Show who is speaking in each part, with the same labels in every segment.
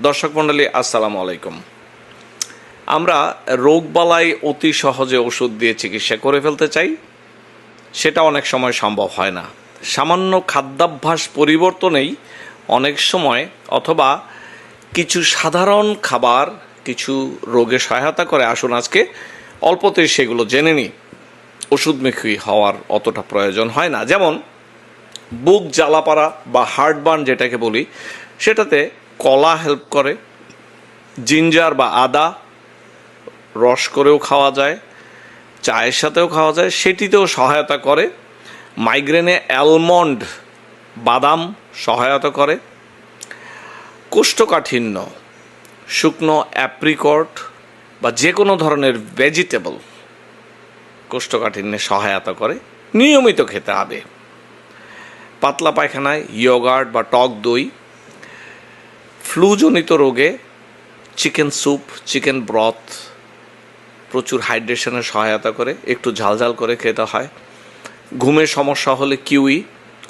Speaker 1: দর্শক মণ্ডলী, আসসালামু আলাইকুম। আমরা রোগবালাই অতি সহজে ওষুধ দিয়ে চিকিৎসা করে ফেলতে চাই। সেটা অনেক সময় সম্ভব হয় না। সামান্য খাদ্যাভ্যাস পরিবর্তনেই অনেক সময় অথবা কিছু সাধারণ খাবার, কিছু রোগে সহায়তা করে। আসুন আজকে অল্পতেই সেগুলো জেনে নিই। ওষুধমুখী হওয়ার অতটা প্রয়োজন হয় না। যেমন বুক জ্বালাপাড়া বা হার্টবার্ন যেটাকে বলি, সেটাতে কলা হেল্প করে। জিঞ্জার বা আদা রস করেও খাওয়া যায়, চায়ের সাথেও খাওয়া যায়, সেটিতেও সহায়তা করে। মাইগ্রেনে অ্যালমন্ড বাদাম সহায়তা করে। কোষ্ঠকাঠিন্য, শুকনো অ্যাপ্রিকট বা যে কোনো ধরনের ভেজিটেবল কোষ্ঠকাঠিন্যে সহায়তা করে, নিয়মিত খেতে হবে। পাতলা পায়খানায় ইয়োগার্ট বা টক দই ফ্লুজনিত রোগে চিকেন স্যুপ, চিকেন ব্রথ প্রচুর হাইড্রেশনে সহায়তা করে, একটু ঝালঝাল করে খেতে হয়। ঘুমের সমস্যা হলে কিউই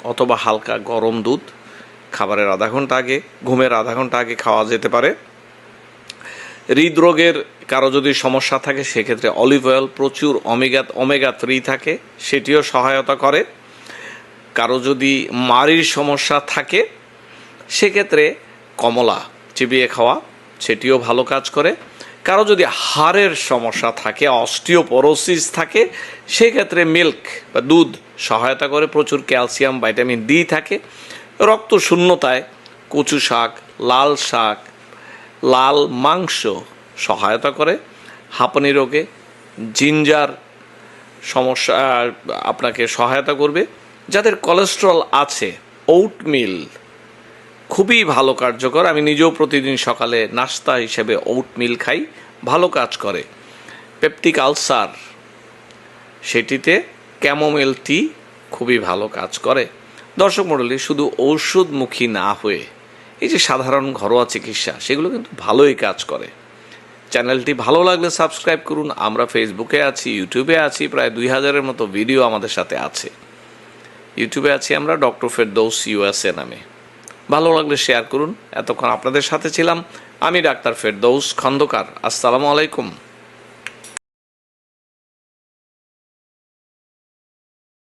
Speaker 1: অথবা হালকা গরম দুধ, খাবারের আধা ঘণ্টা আগে, ঘুমের আধা ঘণ্টা আগে খাওয়া যেতে পারে। হৃদরোগের কারও যদি সমস্যা থাকে, সেক্ষেত্রে অলিভ অয়েল প্রচুর অমেগা ওমেগা থ্রি থাকে, সেটিও সহায়তা করে। কারও যদি মারির সমস্যা থাকে, সেক্ষেত্রে কমলা চিবিয়ে খাওয়া, সেটিও ভালো কাজ করে। কারও যদি হাড়ের সমস্যা থাকে, অস্টিওপোরোসিস থাকে, সেক্ষেত্রে মিল্ক বা দুধ সহায়তা করে প্রচুর ক্যালসিয়াম, ভাইটামিন ডি থাকে। রক্ত শূন্যতায় কচু শাক, লাল শাক, লাল মাংস সহায়তা করে। হাঁপানি রোগে জিঞ্জার সমস্যা আপনাকে সহায়তা করবে। যাদের কোলেস্ট্রল আছে ওট মিল খুবই ভালো কার্যকর। আমি নিজেও প্রতিদিন সকালে নাস্তা হিসেবে ওট মিল খাই, ভালো কাজ করে। পেপটিক আলসার সেটিতে ক্যামোমেল টি খুবই ভালো কাজ করে। দর্শক মণ্ডলী, শুধু ঔষধমুখী না হয়ে এই যে সাধারণ ঘরোয়া চিকিৎসা, সেগুলো কিন্তু ভালোই কাজ করে। চ্যানেলটি ভালো লাগলে সাবস্ক্রাইব করুন। আমরা ফেসবুকে আছি, ইউটিউবে আছি, প্রায় দুই হাজারের মতো ভিডিও আমাদের সাথে আছে। ইউটিউবে আছি আমরা, ডক্টর ফেরদৌস ইউএসএ নামে। ভালো লাগলে শেয়ার করুন। এতক্ষণ আপনাদের সাথে ছিলাম আমি ডাক্তার ফেরদৌস খন্দকার। আসসালামু আলাইকুম।